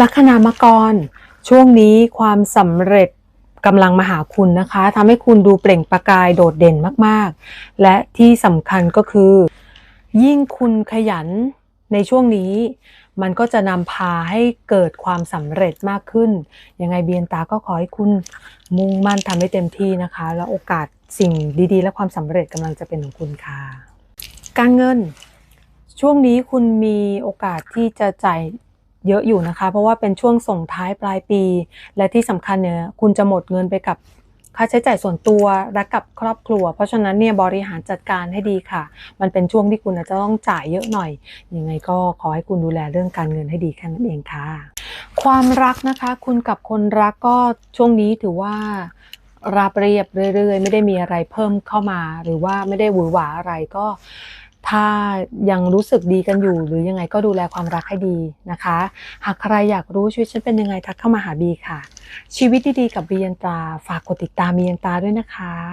ลัคนามกร ช่วงนี้ความสำเร็จกำลังมาหาคุณนะคะทำให้คุณดูเปล่งประกายโดดเด่นมากๆ และที่สำคัญก็คือ ยิ่งคุณขยันในช่วงนี้ มันก็จะนำพาให้เกิดความสำเร็จมากขึ้น ยังไงเบียนตาก็ขอให้คุณมุ่งมั่นทำให้เต็มที่นะคะ แล้วโอกาสสิ่งดีๆ และความสำเร็จกำลังจะเป็นของคุณค่ะ การเงิน ช่วงนี้คุณมีโอกาสที่จะจ่าย เยอะอยู่นะคะ เพราะว่าเป็นช่วงส่งท้ายปลายปี และที่สำคัญเนี่ยคุณจะหมดเงินไปกับค่าใช้จ่ายส่วนตัวและกับครอบครัว เพราะฉะนั้นเนี่ยบริหารจัดการให้ดีค่ะ มันเป็นช่วงที่คุณอาจจะต้องจ่ายเยอะหน่อย ยังไงก็ขอให้คุณดูแลเรื่องการเงินให้ดีแค่นั้นเองค่ะ ความรักนะคะ คุณกับคนรักก็ช่วงนี้ถือว่าราบเรียบเรื่อยๆ ไม่ได้มีอะไรเพิ่มเข้ามา หรือว่าไม่ได้หวือหวาอะไรก็ ถ้ายังรู้สึกดีกันอยู่ หรือยังไงก็ดูแลความรักให้ดีนะคะ หากใครอยากรู้ชีวิตฉันเป็นยังไงทักเข้ามาหาบีค่ะ ชีวิตดีๆกับบียันตาฝากกดติดตามบียันตาด้วยนะคะ